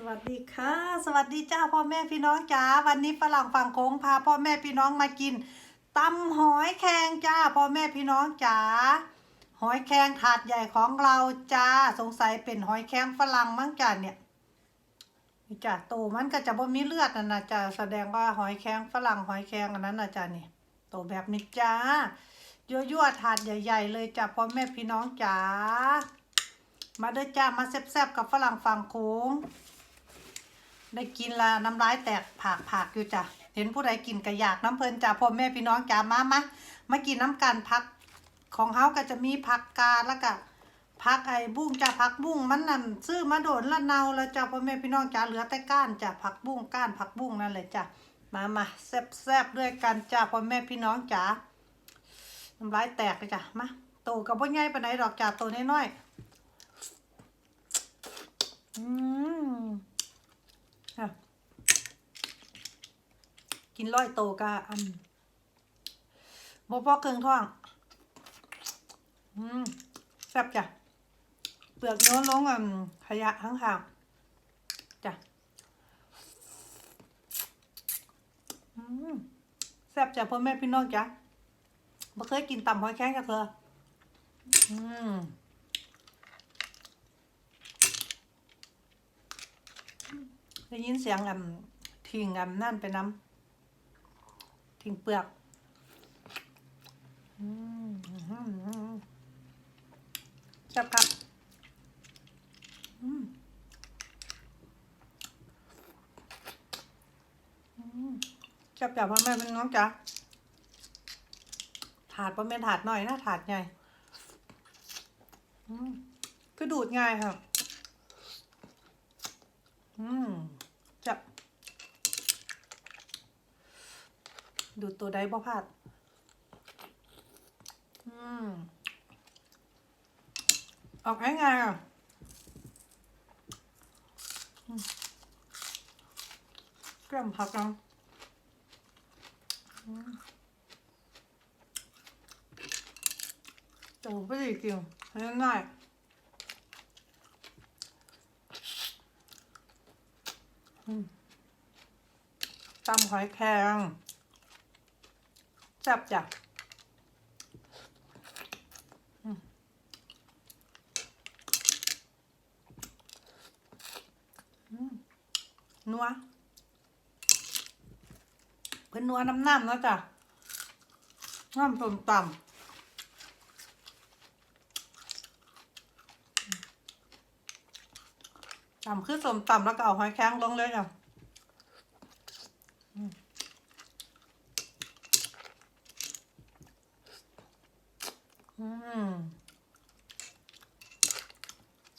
สวัสดีค่ะ สวัสดีจ้าพ่อแม่พี่น้องจ้าวันนี้ฝรั่งฝั่งโค้งพาพ่อแม่พี่น้องมากินตำหอยแครงจ้าพ่อแม่พี่น้องจ้าหอยแครงถาดใหญ่ของเราจ้าสงสัยเป็นหอยแครงฝรั่งมั้งจ้าเนี่ยจ้าโตมันก็จะบ่มีเลือดนั่นนะจ้าแสดงว่าหอยแครงฝรั่งหอยแครงอันนั้นนะจ้านี่โตแบบนี้จ้ายั่วๆถาดใหญ่ ๆ เลยจ้าพ่อแม่พี่น้องจ้ามาเด้อจ้ามาแซ่บๆกับฝรั่งฝั่งโค้ง ได้กินละน้ำลายแตกผากผากอยู่จ้ะ เห็นผู้ใดกินก็อยากน้ำเพลินจ้ะพ่อแม่พี่น้องจ้ามามามากินน้ำกันพักของเฮาก็จะมีผักกาดแล้วก็ผักไอ้บุ้งจ้ะผักบุ้งมันนั่นซื้อมาโดนละเนาแล้วจ้ะพ่อแม่พี่น้องจ้าเหลือแต่ก้านจ้ะผักบุ้งก้านผักบุ้งนั่นเลยจ้ะมามาแซ่บแซบด้วยกันจ้ะพ่อแม่พี่น้องจ้าน้ำลายแตกเลยจ้ะมาโตกับพ่อใหญ่ปไหนดอกจ้ะโตน้อยๆอืม ค่ะ กินร้อยโตกะอันบ่พอเครื่องท้องอืมแซ่บจ้ะเปลือกโน้นลงอะขยะทั้งห่างจ้ะอืมแซ่บจ้ะพ่อแม่พี่น้องจ้ะบ่เคยกินตำหอยแครงกับเธออืมได้ยินเสียงอ่ำทิ้งอ่ำนั่นไปน้ำ ทิ้งเปลือกอืมแซ่บครับอืมอืมแซ่บจ้ะพ่อแม่เป็นน้องจ๋าถาดพ่อแม่ถาดหน่อยนะถาดใหญ่อืมก็ดูดง่ายค่ะ อืมจะ ดูตัวใดบ่พลาด อืม ออกง่ายๆอะอืมแกล้มผักนะอืมโอ้ไม่ได้กินง่ายๆตำหอยแครง ซ่บจ้ะนัวเพิ่นนัวน้ำน้ำนะจ้ะน้ำส้มตำตำคือสมตำแล้วก็เอาหอยแครงลงเลยจ้ะ อืม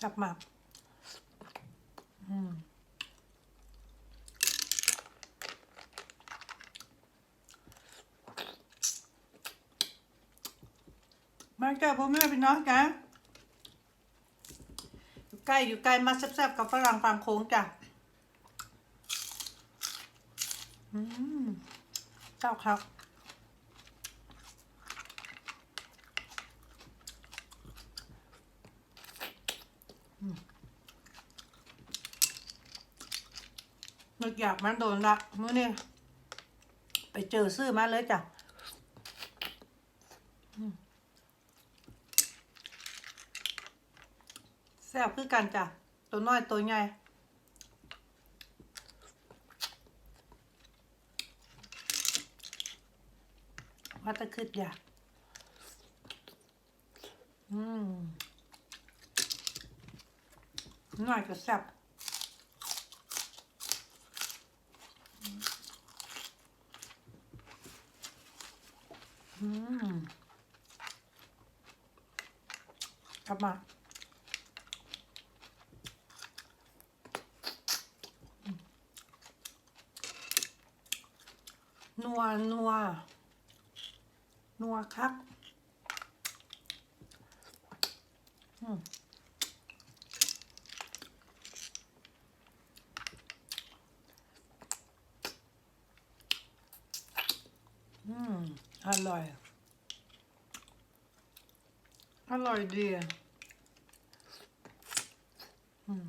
ชับมากอืมมาเจอพ่อแม่พี่น้องกันอยู่ใกล้อยู่ไกล้มาแซ่บๆกับฝรั่งฟังโค้งจ้ะอืมเจ้าครับ นึกอยากมันโดนละมื้อนี้ไปเจอซื้อมาเลยจ้ะแซ่บคือกันจ้ะ ตัวน้อยตัวใหญ่ว่าแตะคืดอยากอืมน้อยก็แซ่บ กลับมานัวนัวนัวครับ อืม อร่อย อร่อยดีอืม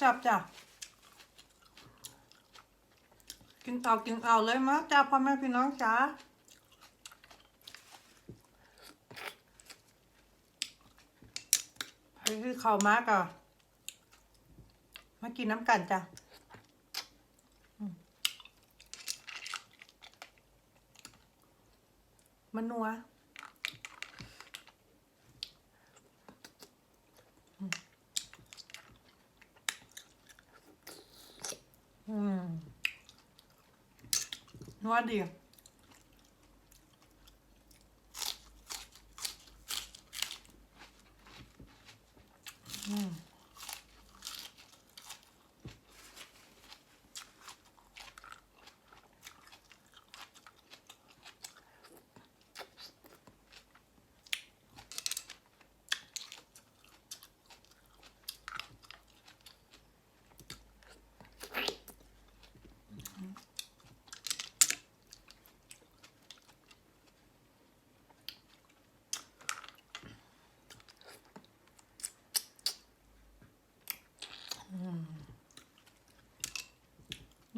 จับจับ กินเอากินเอาเลยมั้งจ้าพ่อแม่พี่น้องจ้าใครที่เข้ามากอะมากินน้ำกันจ้ะอืมมันนัวอืมอืม นัวดีอืม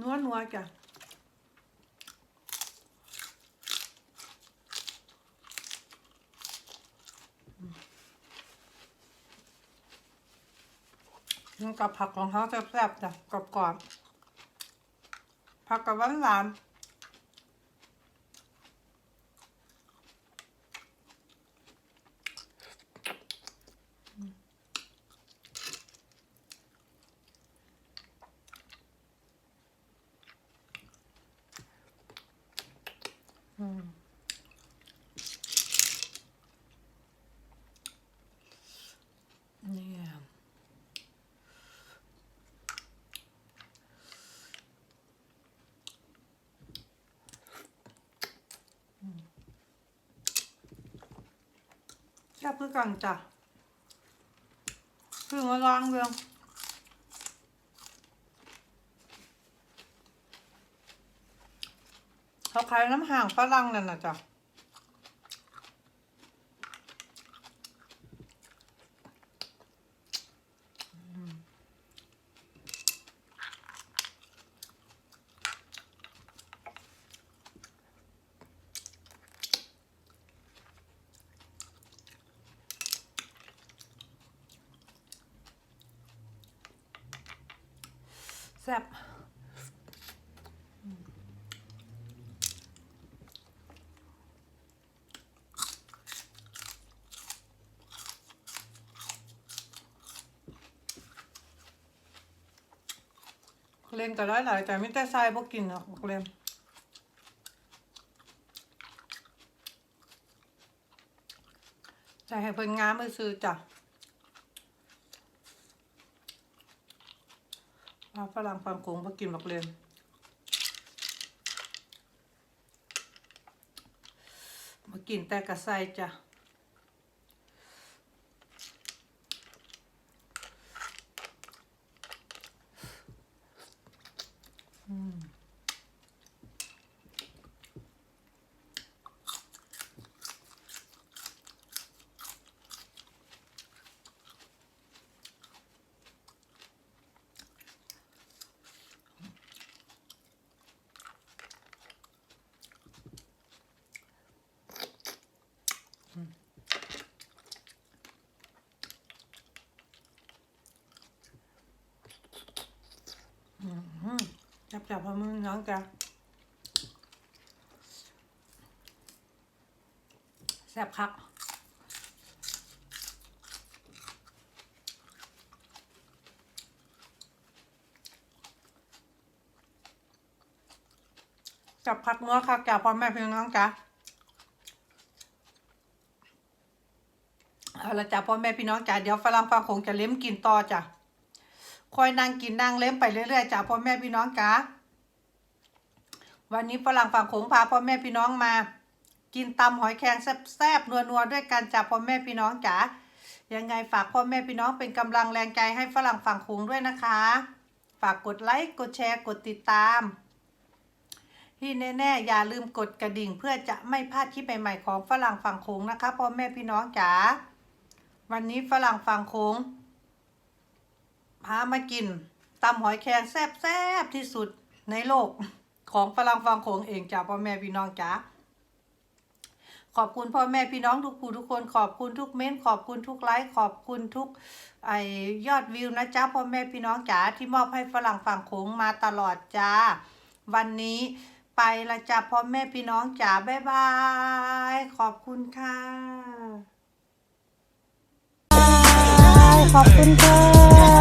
นัวนัวจ้ะกับผักของเขาแซ่บๆจ้ะกรอบๆผักกับหวานหวานๆอืมเนี่ย แซ่บคือกันจ้ะคือมาลองเรื่องเขาขายน้ำห่างฝรั่งนั่นนะจ้ะแซ่บเล่นก็ได้หลายแต่ไม่แต่ใส่พวกกินหรอกเล่นใจให้เพิ่นงามมือซื้อจ้ะาฝรั่งฟังกงมากินบักเรียนมากินแต่กระไซจ้ะอืม จับพมือน้องจ้ะแซ่บคักจับคักเนื้อคักจ้ะพ่อแม่พี่น้องจ้ะเอาละจ้ะพ่อแม่พี่น้องจ้ะเดี๋ยวฝรั่งฟังคงจะเล้มกินต่อจ้ะคอยนั่งกินนั่งเล่มไปเรื่อยๆจ้ะพ่อแม่พี่น้องจ้า วันนี้ฝรั่งฝั่งโขงพาพ่อแม่พี่น้องมา กินตำหอยแครงแซ่บๆนัวๆด้วยกันจ้ะพ่อแม่พี่น้องจ๋ายังไงฝากพ่อแม่พี่น้องเป็นกำลังแรงใจให้ฝรั่งฝั่งโขงด้วยนะคะ ฝากกดไลค์กดแชร์กดติดตาม ที่แน่ๆอย่าลืมกดกระดิ่งเพื่อจะไม่พลาดคลิปใหม่ๆของฝรั่งฝั่งโขงนะคะพ่อแม่พี่น้องจ๋าวันนี้ฝรั่งฝั่งโขงพามากินตำหอยแครงแซ่บๆที่สุดในโลก ของฝรั่งฟังโขงเองจ้าพ่อแม่พี่น้องจ้าขอบคุณพ่อแม่พี่น้องทุกผู้ทุกคนขอบคุณทุกเม้นขอบคุณทุกไลค์ขอบคุณทุกไอยอดวิวนะจ้าพ่อแม่พี่น้องจ๋าที่มอบให้ฝรั่งฝั่งโขงมาตลอดจ้า วันนี้ไปละจ้าพ่อแม่พี่น้องจ๋าบ๊ายบาย ขอบคุณค่ะ ขอบคุณค่ะ